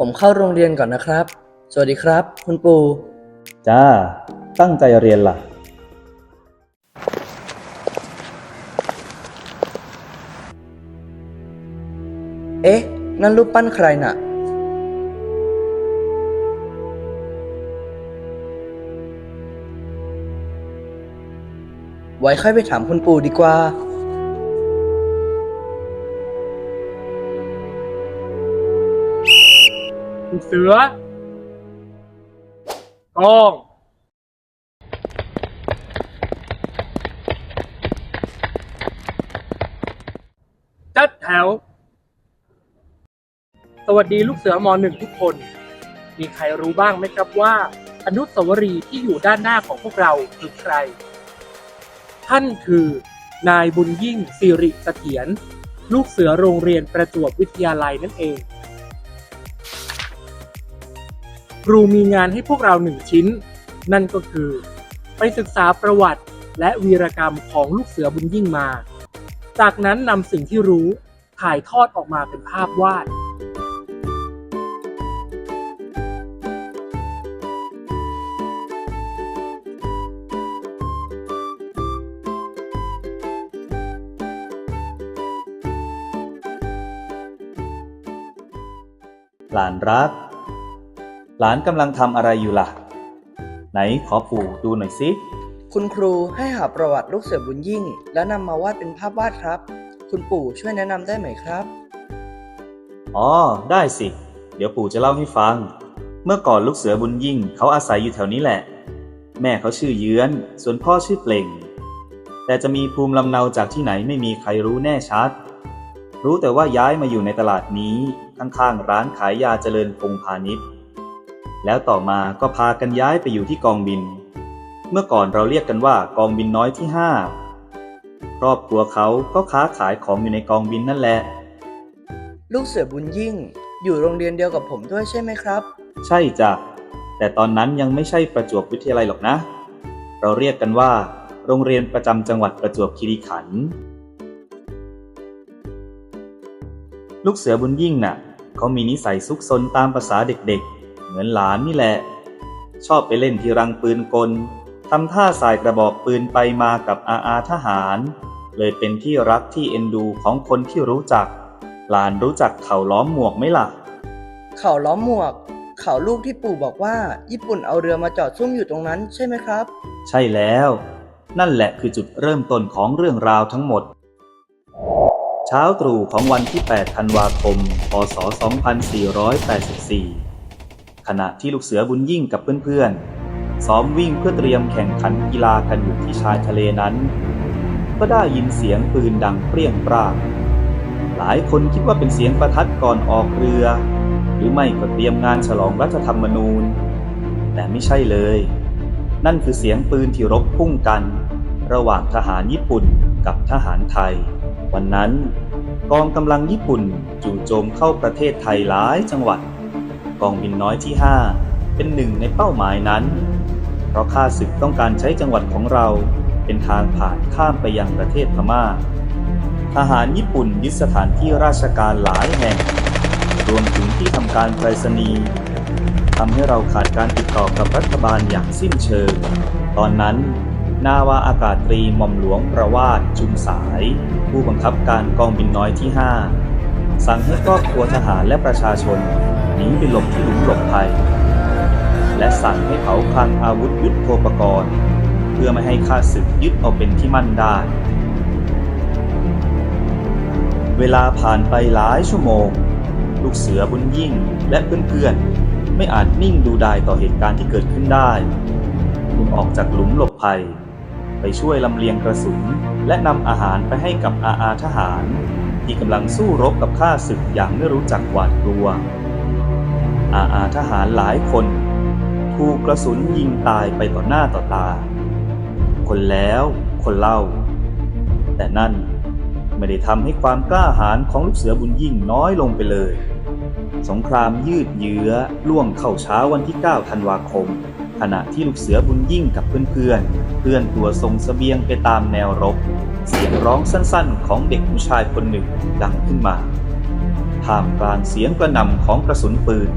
ผมเข้าโรงเรียนก่อนนะครับ สวัสดีครับ คุณปู่ จ้า ตั้งใจเรียนล่ะ เอ๊ะ นั่นรูปปั้นใครน่ะ ไว้ค่อยไปถามคุณปู่ดีกว่าูเสือกองจัดแถว สวัสดีลูกเสือมหนึ่งทุกคน มีใครรู้บ้างไหมครับว่า อนุสาวรีย์ที่อยู่ด้านหน้าของพวกเราคือใคร ท่านคือนายบุญยิ่งสิริเสถียรลูกเสือโรงเรียนประจวบวิทยาลัยนั่นเอง ครูมีงานให้พวกเราหนึ่งชิ้น นั่นก็คือ ไปศึกษาประวัติและวีรกรรมของลูกเสือบุญยิ่งมา จากนั้นนำสิ่งที่รู้ถ่ายทอดออกมาเป็นภาพวาด หลานรัก หลานกำลังทำอะไรอยู่ล่ะ ไหนขอปู่ดูหน่อยสิ คุณครูให้หาประวัติลูกเสือบุญยิ่ง แล้วนำมาวาดเป็นภาพวาดครับ คุณปู่ช่วยแนะนำได้ไหมครับ อ๋อ ได้สิ เดี๋ยวปู่จะเล่าให้ฟัง เมื่อก่อนลูกเสือบุญยิ่งเขาอาศัยอยู่แถวนี้แหละ แม่เขาชื่อเยื้อน ส่วนพ่อชื่อเปล่ง แต่จะมีภูมิลำเนาจากที่ไหนไม่มีใครรู้แน่ชัด รู้แต่ว่าย้ายมาอยู่ในตลาดนี้ข้างๆร้านขายยาเจริญพงพาณิชย์ แล้วต่อมาก็พากันย้ายไปอยู่ที่กองบิน เมื่อก่อนเราเรียกกันว่ากองบินน้อยที่ห้าครอบครัวเขาก็ค้าขายของอยู่ในกองบินนั่นแหละ ลูกเสือบุญยิ่ง อยู่โรงเรียนเดียวกับผมด้วยใช่ไหมครับ ใช่จ้ะ แต่ตอนนั้นยังไม่ใช่ประจวบวิทยาลัยหรอกนะ เราเรียกกันว่า โรงเรียนประจำจังหวัดประจวบคีรีขันธ์ลูกเสือบุญยิ่งน่ะ เขามีนิสัยซุกซนตามภาษาเด็กๆเห มือนหลานนี่แหละ ชอบไปเล่นที่รังปืนกลทำท่าสายกระบอกปืนไปมากับอาอาทหาร เลยเป็นที่รักที่เอ็นดูของคนที่รู้จัก หลานรู้จักเขาล้อมหมวกไหมล่ะ เขาล้อมหมวก เขาลูกที่ปู่บอกว่า ญี่ปุ่นเอาเรือมาจอดซุ่มอยู่ตรงนั้นใช่ไหมครับ ใช่แล้ว นั่นแหละคือจุดเริ่มต้นของเรื่องราวทั้งหมด เช้าตรู่ของวันที่ 8 ธันวาคม พศ 2484 ขณะที่ลูกเสือบุญยิ่งกับเพื่อนๆ ซ้อมวิ่งเพื่อเตรียมแข่งขันกีฬากันอยู่ที่ชายทะเลนั้น ก็ได้ยินเสียงปืนดังเปรี้ยงปร้างหลายคนคิดว่าเป็นเสียงประทัดก่อนออกเรือ หรือไม่ก็เตรียมงานฉลองรัฐธรรมนูญ แต่ไม่ใช่เลย นั่นคือเสียงปืนที่รบพุ่งกัน ระหว่างทหารญี่ปุ่นกับทหารไทย วันนั้นกองกำลังญี่ปุ่นจู่โจมเข้าประเทศไทยหลายจังหวัด กองบินน้อยที่ 5 เป็นหนึ่งในเป้าหมายนั้น เพราะข้าศึกต้องการใช้จังหวัดของเราเป็นทางผ่านข้ามไปยังประเทศพม่า ทหารญี่ปุ่นยึดสถานที่ราชการหลายแห่ง รวมถึงที่ทำการไปรษณีย์ทำให้เราขาดการติดต่อกับรัฐบาลอย่างสิ้นเชิง ตอนนั้นนาวาอากาศตรีหม่อมหลวงประวาสชุมสาย ผู้บังคับการกองบินน้อยที่ 5 สั่งให้ครอบครัวทหารและประชาชนหนีไปหลบที่หลุมหลบภัย และสั่งให้เผาคลังอาวุธยุทโธปกรณ์ เพื่อไม่ให้ข้าศึกยึดเอาเป็นที่มั่นได้ เวลาผ่านไปหลายชั่วโมง ลูกเสือบุญยิ่งและเพื่อนๆ ไม่อาจนิ่งดูดายต่อเหตุการณ์ที่เกิดขึ้นได้จึงออกจากหลุมหลบภัย ไปช่วยลำเลียงกระสุน และนำอาหารไปให้กับอาอาทหาร ที่กำลังสู้รบกับข้าศึกอย่างไม่รู้จักหวาดกลัว อาอาทหารหลายคน ถูกกระสุนยิงตายไปต่อหน้าต่อตา คนแล้วคนเล่า แต่นั่นไม่ได้ทำให้ความกล้าหาญของลูกเสือบุญยิ่งน้อยลงไปเลย สงครามยืดเยื้อล่วงเข้าเช้าวันที่ 9 ธันวาคม ขณะที่ลูกเสือบุญยิ่งกับเพื่อนๆเคลื่อนตัวส่งเสบียงไปตามแนวรบ เสียงร้องสั้นๆ ของเด็กผู้ชายคนหนึ่งดังขึ้นมาท่ามกลางเสียงกระหน่ำของกระสุนปืน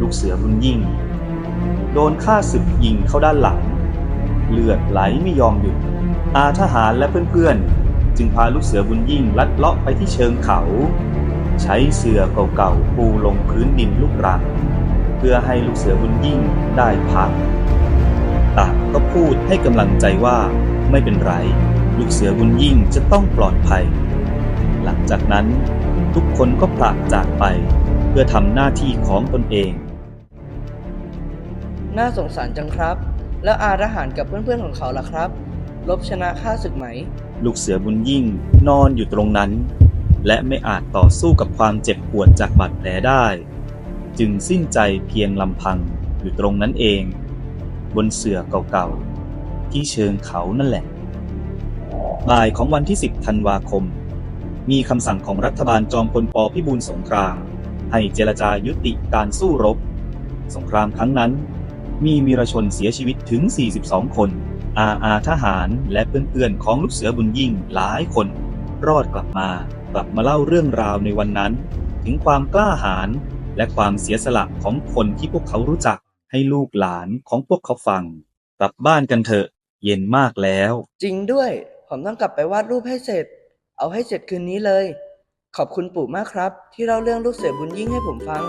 ลูกเสือบุญยิ่ง โดนฆ่าศึกยิงเข้าด้านหลัง เลือดไหลไม่ยอมหยุด อาทหารและเพื่อนๆ จึงพาลูกเสือบุญยิ่งลัดเลาะไปที่เชิงเขา ใช้เสือเก่าๆปูลงพื้นดินลูกรัง พื่อให้ลูกเสือบุญยิ่งได้พักต่างก็พูดให้กำลังใจว่าไม่เป็นไร ลูกเสือบุญยิ่งจะต้องปลอดภัย หลังจากนั้นทุกคนก็ผลักจากไป เพื่อทำหน้าที่ของตนเอง น่าสงสารจังครับ แล้วอาทหารกับเพื่อนๆของเขาล่ะครับ ลบชนะข้าศึกไหม ลูกเสือบุญยิ่งนอนอยู่ตรงนั้น และไม่อาจต่อสู้กับความเจ็บปวดจากบาดแผลได้ จึงสิ้นใจเพียงลำพังอยู่ตรงนั้นเอง บนเสื่อเก่าๆ ที่เชิงเขานั่นแหละ บ่ายของวันที่ 10 ธันวาคม มีคำสั่งของรัฐบาลจอมพลปพิบูลสงคราม ให้เจรจายุติการสู้รบ สงครามครั้งนั้น มีมีรชนเสียชีวิตถึง 42 คนอาอาทหารและเพื่อนๆของลูกเสือบุญยิ่งหลายคน รอดกลับมากลับมาเล่าเรื่องราวในวันนั้น ถึงความกล้าหาญ และความเสียสละของคนที่พวกเขารู้จักให้ลูกหลานของพวกเขาฟัง กลับบ้านกันเถอะ เย็นมากแล้ว จริงด้วย ผมต้องกลับไปวาดรูปให้เสร็จ เอาให้เสร็จคืนนี้เลย ขอบคุณปู่มากครับ ที่เล่าเรื่องลูกเสือบุญยิ่งให้ผมฟัง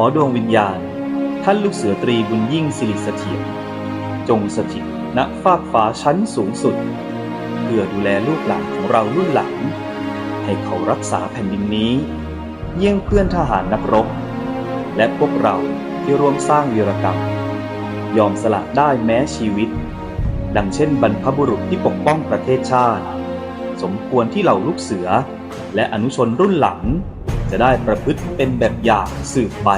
อดวงวิญญาณ ท่านลูกเสือตรีบุญยิ่งสิริเสถียรจงสถิตณฟากฟ้าชั้นสูงสุด เพื่อดูแลลูกหลานของเรารุ่นหลัง ให้เขารักษาแผ่นดินนี้ เยี่ยงเพื่อนทหารนักรบ และพวกเราที่ร่วมสร้างวีรกรรม ยอมสละได้แม้ชีวิต ดังเช่นบรรพบุรุษที่ปกป้องประเทศชาติ สมควรที่เหล่าลูกเสือ และอนุชนรุ่นหลัง จะได้ประพฤติเป็นแบบอย่างสืบไป